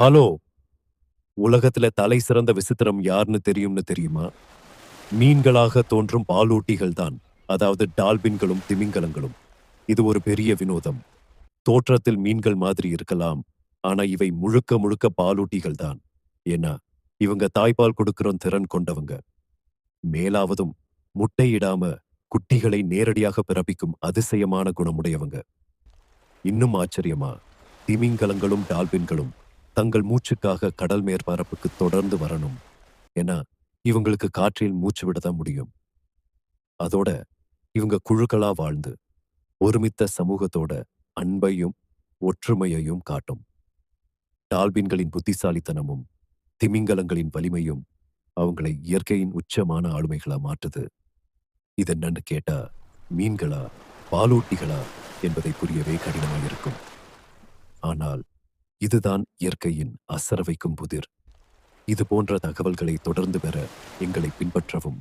Hello உலகத்துல தலை சிறந்த விசித்திரம் யாருன்னு தெரியும்னு தெரியுமா? மீன்களாக தோன்றும் பாலூட்டிகள் தான் அதாவது டால்பின்களும் திமிங்கலங்களும். இது ஒரு பெரிய வினோதம். தோற்றத்தில் மீன்கள் மாதிரி இருக்கலாம் ஆனா இவை முழுக்க முழுக்க பாலூட்டிகள் தான் ஏன்னா இவங்க தாய்ப்பால் கொடுக்கிற திறன் கொண்டவங்க. மேலாவதும் முட்டையிடாம குட்டிகளை நேரடியாக பிறப்பிக்கும் அதிசயமான குணமுடையவங்க. இன்னும் ஆச்சரியமா திமிங்கலங்களும் டால்பின்களும் தங்கள் மூச்சுக்காக கடல் மேற்பரப்புக்கு தொடர்ந்து வரணும். ஏன்னா இவங்களுக்கு காற்றில் மூச்சு விடதான் முடியும். அதோட இவங்க குழுக்களா வாழ்ந்து ஒருமித்த சமூகத்தோட அன்பையும் ஒற்றுமையையும் காட்டும். டால்பின்களின் புத்திசாலித்தனமும் திமிங்கலங்களின் வலிமையும் அவங்களை இயற்கையின் உச்சமான ஆளுமைகளா மாற்றுது. இதென்னு கேட்டா மீன்களா பாலூட்டிகளா என்பதை புரியவே கடினமாயிருக்கும். ஆனால் இதுதான் இயற்கையின் அசர வைக்கும் புதிர். இது போன்ற தகவல்களை தொடர்ந்து பெற எங்களை பின்பற்றவும்.